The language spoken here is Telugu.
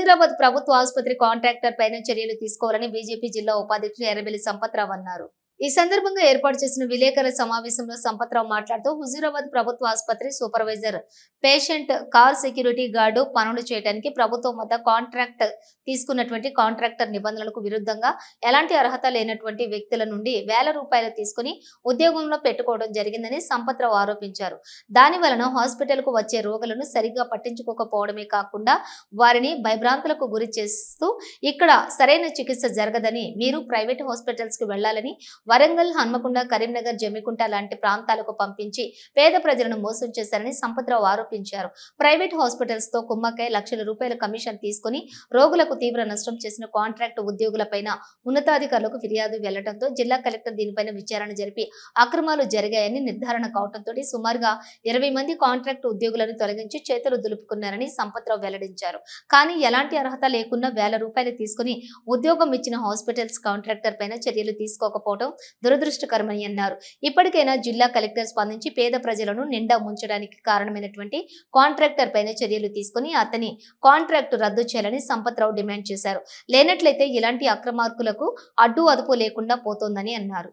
హుజురాబాద్ ప్రభుత్వ ఆసుపత్రి కాంట్రాక్టర్ పైన చర్యలు తీసుకోవాలని బీజేపీ జిల్లా ఉపాధ్యక్షుడు ఎర్రబెల్లి సంపత్రావు అన్నారు ఈ సందర్భంగా ఏర్పాటు చేసిన విలేకరుల సమావేశంలో సంపత్రావు మాట్లాడుతూ హుజూరాబాద్ ప్రభుత్వ ఆసుపత్రి supervisor patient care security guard పనులు చేయడానికి ప్రభుత్వం వద్ద కాంట్రాక్ట్ తీసుకున్నటువంటి కాంట్రాక్టర్ నిబంధనలకు విరుద్ధంగా ఎలాంటి అర్హత లేనటువంటి వ్యక్తుల నుండి వేల రూపాయలు తీసుకుని ఉద్యోగంలో పెట్టుకోవడం జరిగిందని సంపత్రావు ఆరోపించారు. దాని వలన హాస్పిటల్కు వచ్చే రోగులను సరిగ్గా పట్టించుకోకపోవడమే కాకుండా వారిని భయభ్రాంతులకు గురి చేస్తూ ఇక్కడ సరైన చికిత్స జరగదని మీరు ప్రైవేట్ హాస్పిటల్స్కి వెళ్ళాలని వరంగల్ హన్మకొండ కరీంనగర్ జమ్మికుంట లాంటి ప్రాంతాలకు పంపించి పేద ప్రజలను మోసం చేశారని సంపత్రావు ఆరోపించారు. ప్రైవేట్ హాస్పిటల్స్తో కుమ్మకై లక్షల రూపాయల కమిషన్ తీసుకుని రోగులకు తీవ్ర నష్టం చేసిన కాంట్రాక్ట్ ఉద్యోగులపైన ఉన్నతాధికారులకు ఫిర్యాదు వెళ్ళడంతో జిల్లా కలెక్టర్ దీనిపైన విచారణ జరిపి అక్రమాలు జరిగాయని నిర్ధారణ కావడంతో సుమారుగా ఇరవై మంది కాంట్రాక్ట్ ఉద్యోగులను తొలగించి చేతులు దులుపుకున్నారని సంపత్రావు వెల్లడించారు. కానీ ఎలాంటి అర్హత లేకున్నా వేల రూపాయలు తీసుకుని ఉద్యోగం ఇచ్చిన హాస్పిటల్స్ కాంట్రాక్టర్ పైన చర్యలు తీసుకోకపోవడం దురదృష్టకరమని అన్నారు. ఇప్పటికైనా జిల్లా కలెక్టర్ స్పందించి పేద ప్రజలను నిండా ముంచడానికి కారణమైనటువంటి కాంట్రాక్టర్ పైన చర్యలు తీసుకుని అతని కాంట్రాక్టు రద్దు చేయాలని సంపత్రావు డిమాండ్ చేశారు. లేనట్లయితే ఇలాంటి అక్రమార్కులకు అడ్డు అదుపు లేకుండా పోతోందని అన్నారు.